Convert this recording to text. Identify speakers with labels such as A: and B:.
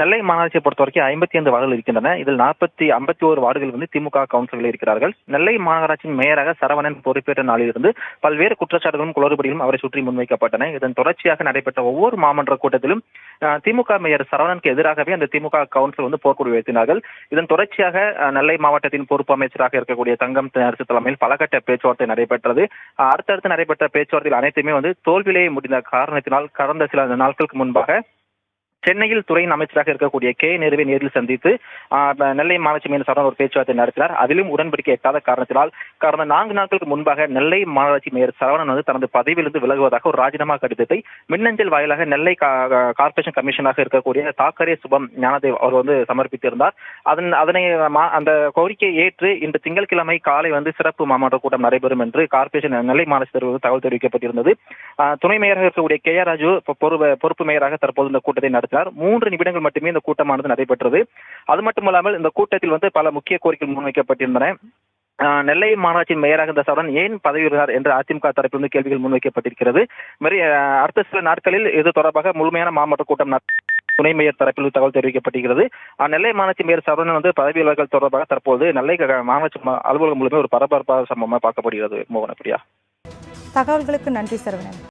A: நெல்லை மாநகராட்சியை பொறுத்த வரைக்கும் ஐம்பத்தி ஐந்து வார்டுகள் இருக்கின்றன. இதில் நாற்பத்தி ஐம்பத்தி ஒரு வார்டுகள் வந்து திமுக கவுன்சிலர்கள் இருக்கிறார்கள். நெல்லை மாநகராட்சியின் மேயராக சரவணன் பொறுப்பேற்ற நாளிலிருந்து பல்வேறு குற்றச்சாட்டுகளும் குளறுபடிகளும் அவரை சுற்றி முன்வைக்கப்பட்டன. இதன் தொடர்ச்சியாக நடைபெற்ற ஒவ்வொரு மாமன்ற கூட்டத்திலும் திமுக மேயர் சரவணனுக்கு எதிராகவே அந்த திமுக கவுன்சில் வந்து போர்க்குடி உயர்த்தினார்கள் இதன் தொடர்ச்சியாக நெல்லை மாவட்டத்தின் பொறுப்பு அமைச்சராக இருக்கக்கூடிய தங்கம் அரசு தலைமையில் பலகட்ட பேச்சுவார்த்தை நடைபெற்றது. அடுத்தடுத்து நடைபெற்ற பேச்சுவார்த்தையில் அனைத்துமே வந்து தோல்வியிலேயே முடிந்த காரணத்தினால் கடந்த சில நாட்களுக்கு முன்பாக சென்னையில் துறையின் அமைச்சராக இருக்கக்கூடிய கே நேருவை நேரில் சந்தித்து நெல்லை மாநகராட்சி மேயர் ஒரு பேச்சுவார்த்தை நடத்தினார். அதிலும் உடன்படிக்கை எட்டாத காரணத்தினால் கடந்த நான்கு நாட்களுக்கு முன்பாக நெல்லை மாநகராட்சி மேயர் சரவணன் வந்து தனது பதவியிலிருந்து விலகுவதாக ஒரு ராஜினாமா கடிதத்தை மின்னஞ்சல் வாயிலாக நெல்லை கார்பரேஷன் கமிஷனாக இருக்கக்கூடிய தாக்கரே சுபம் ஞானதேவ் அவர் வந்து சமர்ப்பித்திருந்தார். அதன் அதனை மா- அந்த கோரிக்கையை ஏற்று இன்று திங்கட்கிழமை காலை வந்து சிறப்பு மாமன்ற கூட்டம் நடைபெறும் என்று கார்பரேஷன் நெல்லை மாநகராட்சி தலைவர் தகவல் தெரிவிக்கப்பட்டிருந்தது. ஆஹ், துணை மேயராக இருக்கக்கூடிய கே ஆர் ராஜு பொறுப்பு பொறுப்பு மேயராக தற்போது இந்த கூட்டத்தை நடத்தினார் மூன்று நிமிடங்கள் மட்டுமே இந்த கூட்டமானது நடைபெற்றது. அது மட்டுமல்லாமல் இந்த கூட்டத்தில் வந்து பல முக்கிய கோரிக்கைகள் முன்வைக்கப்பட்டிருந்தன. நெல்லை மாநகராட்சியின் மேயராக இருந்த சரவணன் ஏன் பதவி விடுகிறார் என்று அதிமுக தரப்பிலிருந்து கேள்விகள் முன்வைக்கப்பட்டிருக்கிறது. மேரி அடுத்த சில நாட்களில் இது தொடர்பாக முழுமையான மாவட்ட கூட்டம் துணை மேயர் தரப்பில் தகவல் தெரிவிக்கப்பட்டிருக்கிறது. நெல்லை மாநகராட்சி மேயர் சரவணன் வந்து பதவி விலகல் தொடர்பாக தற்போது நெல்லை மாநகராட்சி அலுவலகம் மூலமே ஒரு பரபரப்பாக சம்பவமாக பார்க்கப்படுகிறது. மோகன பிரியா
B: தகவல்களுக்கு நன்றி சரவணன்.